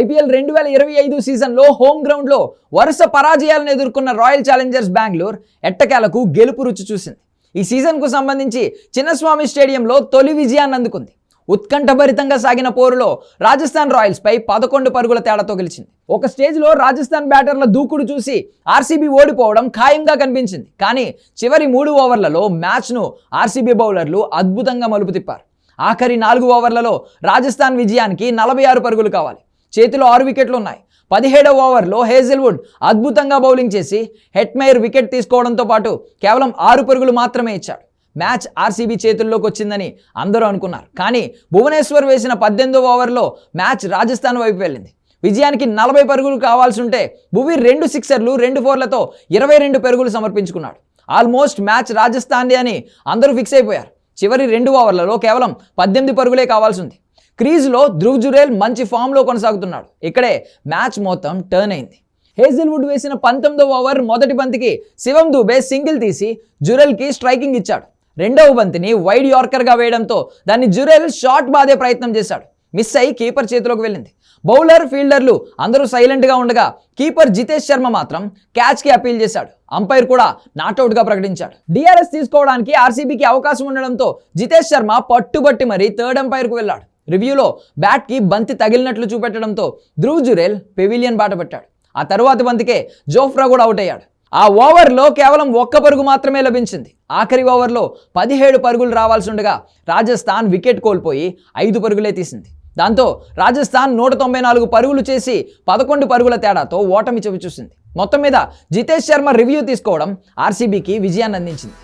IPL రెండు వేల ఇరవై ఐదు సీజన్లో హోమ్ గ్రౌండ్లో వరుస పరాజయాలను ఎదుర్కొన్న రాయల్ ఛాలెంజర్స్ బెంగళూరు ఎట్టకేలకు గెలుపు రుచి చూసింది. ఈ సీజన్కు సంబంధించి చిన్నస్వామి స్టేడియంలో తొలి విజయాన్ని అందుకుంది. ఉత్కంఠభరితంగా సాగిన పోరులో రాజస్థాన్ రాయల్స్పై పదకొండు పరుగుల తేడాతో గెలిచింది. ఒక స్టేజ్లో రాజస్థాన్ బ్యాటర్ల దూకుడు చూసి ఆర్సీబీ ఓడిపోవడం ఖాయంగా కనిపించింది. కానీ చివరి మూడు ఓవర్లలో మ్యాచ్ను ఆర్సీబీ బౌలర్లు అద్భుతంగా మలుపు తిప్పారు. ఆఖరి నాలుగు ఓవర్లలో రాజస్థాన్ విజయానికి నలభై ఆరు పరుగులు కావాలి. చేతిలో ఆరు వికెట్లు ఉన్నాయి. పదిహేడవ ఓవర్లో హేజిల్వుడ్ అద్భుతంగా బౌలింగ్ చేసి హెట్మేయర్ వికెట్ తీసుకోవడంతో పాటు కేవలం ఆరు పరుగులు మాత్రమే ఇచ్చాడు. మ్యాచ్ ఆర్సీబీ చేతుల్లోకి వచ్చిందని అందరూ అనుకున్నారు. కానీ భువనేశ్వర్ వేసిన పద్దెనిమిదవ ఓవర్లో మ్యాచ్ రాజస్థాన్ వైపు వెళ్ళింది. విజయానికి నలభై పరుగులు కావాల్సి ఉంటే భువి రెండు సిక్సర్లు రెండు ఫోర్లతో ఇరవై రెండు పరుగులు సమర్పించుకున్నాడు. ఆల్మోస్ట్ మ్యాచ్ రాజస్థాన్ది అని అందరూ ఫిక్స్ అయిపోయారు. చివరి రెండు ఓవర్లలో కేవలం పద్దెనిమిది పరుగులే కావాల్సి ఉంది. క్రీజ్లో ధ్రువ్ జురేల్ మంచి ఫామ్లో కొనసాగుతున్నాడు. ఇక్కడే మ్యాచ్ మొత్తం టర్న్ అయింది. హేజిల్వుడ్ వేసిన పంతొమ్మిదవ ఓవర్ మొదటి బంతికి శివం దూబే సింగిల్ తీసి జురెల్కి స్ట్రైకింగ్ ఇచ్చాడు. రెండవ బంతిని వైడ్ యార్కర్గా వేయడంతో దాన్ని జురెల్ షాట్ బాదే ప్రయత్నం చేశాడు. మిస్ అయి కీపర్ చేతిలోకి వెళ్ళింది. బౌలర్ ఫీల్డర్లు అందరూ సైలెంట్గా ఉండగా కీపర్ జితేష్ శర్మ మాత్రం క్యాచ్కి అపీల్ చేశాడు. అంపైర్ కూడా నాట్అవుట్గా ప్రకటించాడు. డిఆర్ఎస్ తీసుకోవడానికి ఆర్సీబీకి అవకాశం ఉండడంతో జితేష్ శర్మ పట్టుబట్టి మరీ థర్డ్ అంపైర్కు వెళ్ళాడు. రివ్యూలో బ్యాట్కి బంతి తగిలినట్లు చూపెట్టడంతో ధ్రువ్ జురేల్ పెవిలియన్ బాట పట్టాడు. ఆ తరువాతి బంతికే జోఫ్రా కూడా అవుట్ అయ్యాడు. ఆ ఓవర్లో కేవలం ఒక్క పరుగు మాత్రమే లభించింది. ఆఖరి ఓవర్లో పదిహేడు పరుగులు రావాల్సి ఉండగా రాజస్థాన్ వికెట్ కోల్పోయి ఐదు పరుగులే తీసింది. దాంతో రాజస్థాన్ నూట తొంభై నాలుగు పరుగులు చేసి పదకొండు పరుగుల తేడాతో ఓటమి చవిచూసింది. మొత్తం మీద జితేష్ శర్మ రివ్యూ తీసుకోవడం ఆర్సీబీకి విజయాన్ని అందించింది.